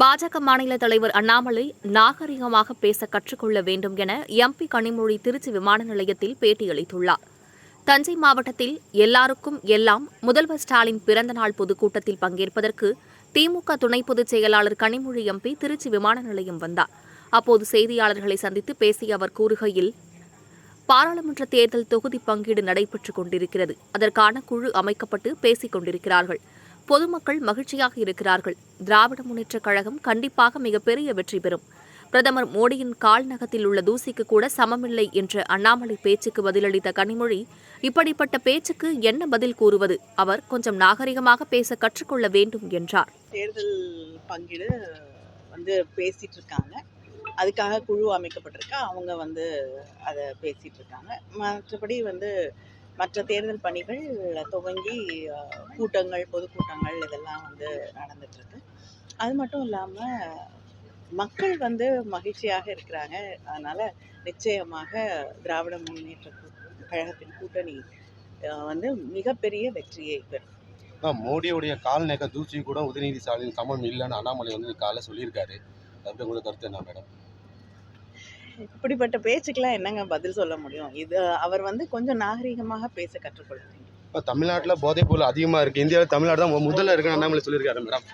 பாஜக மாநில தலைவர் அண்ணாமலை நாகரிகமாக பேச கற்றுக்கொள்ள வேண்டும் என எம்பி கனிமொழி திருச்சி விமான நிலையத்தில் பேட்டியளித்துள்ளார். தஞ்சை மாவட்டத்தில் எல்லாருக்கும் எல்லாம் முதல்வர் ஸ்டாலின் பிறந்தநாள் பொதுக்கூட்டத்தில் பங்கேற்பதற்கு திமுக துணை பொதுச் செயலாளர் கனிமொழி எம்பி திருச்சி விமான நிலையம் வந்தார். அப்போது செய்தியாளர்களை சந்தித்து பேசிய அவர் கூறுகையில் பாராளுமன்ற தேர்தல் தொகுதி பங்கீடு நடைபெற்றுக் கொண்டிருக்கிறது. அதற்கான குழு அமைக்கப்பட்டு பேசிக் கொண்டிருக்கிறார்கள். பொதுமக்கள் மகிழ்ச்சியாக இருக்கிறார்கள். திராவிட முன்னேற்றக் கழகம் கண்டிப்பாக மிகப்பெரிய வெற்றி பெறும். பிரதமர் மோடியின் கால் நகத்தில் உள்ள தூசிக்கு கூட சமமில்லை என்ற அண்ணாமலை பேச்சுக்கு பதிலளித்த கனிமொழி இப்படிப்பட்ட பேச்சுக்கு என்ன பதில் கூறுவது? அவர் கொஞ்சம் நாகரிகமாக பேச கற்றுக்கொள்ள வேண்டும் என்றார். தேர்தல் பங்கீடு வந்து பேசிட்டு இருக்காங்க அதுக்காக குழு அமைக்கப்பட்டிருக்கு. அவங்க வந்து அதை பேசிட்டு இருக்காங்க மற்றபடி வந்து மற்ற தேர்தல் பணிகள் துவங்கி கூட்டங்கள் பொதுக்கூட்டங்கள் இதெல்லாம் வந்து நடந்துட்டு அது மட்டும் இல்லாமல் மக்கள் வந்து மகிழ்ச்சியாக இருக்கிறாங்க. அதனால் நிச்சயமாக திராவிட முன்னேற்ற கழகத்தின் கூட்டணி வந்து மிகப்பெரிய வெற்றியை பெறும். மோடியுடைய கால் நெக தூசி கூட உதயநிதி ஸ்டாலின் சமம் இல்லைன்னு அண்ணாமலை வந்து காலை சொல்லியிருக்காரு. அது உங்களுக்கு கருத்து என்ன மேடம்? இப்படிப்பட்ட பேச்சுக்கெல்லாம் என்னங்க பதில் சொல்ல முடியும்? இது அவர் வந்து கொஞ்சம் நாகரிகமாக பேச கற்றுக்கொள்ளுங்க இப்போ தமிழ்நாட்டில் போதைப் பொருள் அதிகமாக இருக்குது இந்தியாவில் தமிழ்நாடு தான் முதல்ல இருக்குன்னு அண்ணாமலை சொல்லியிருக்காரு மேடம்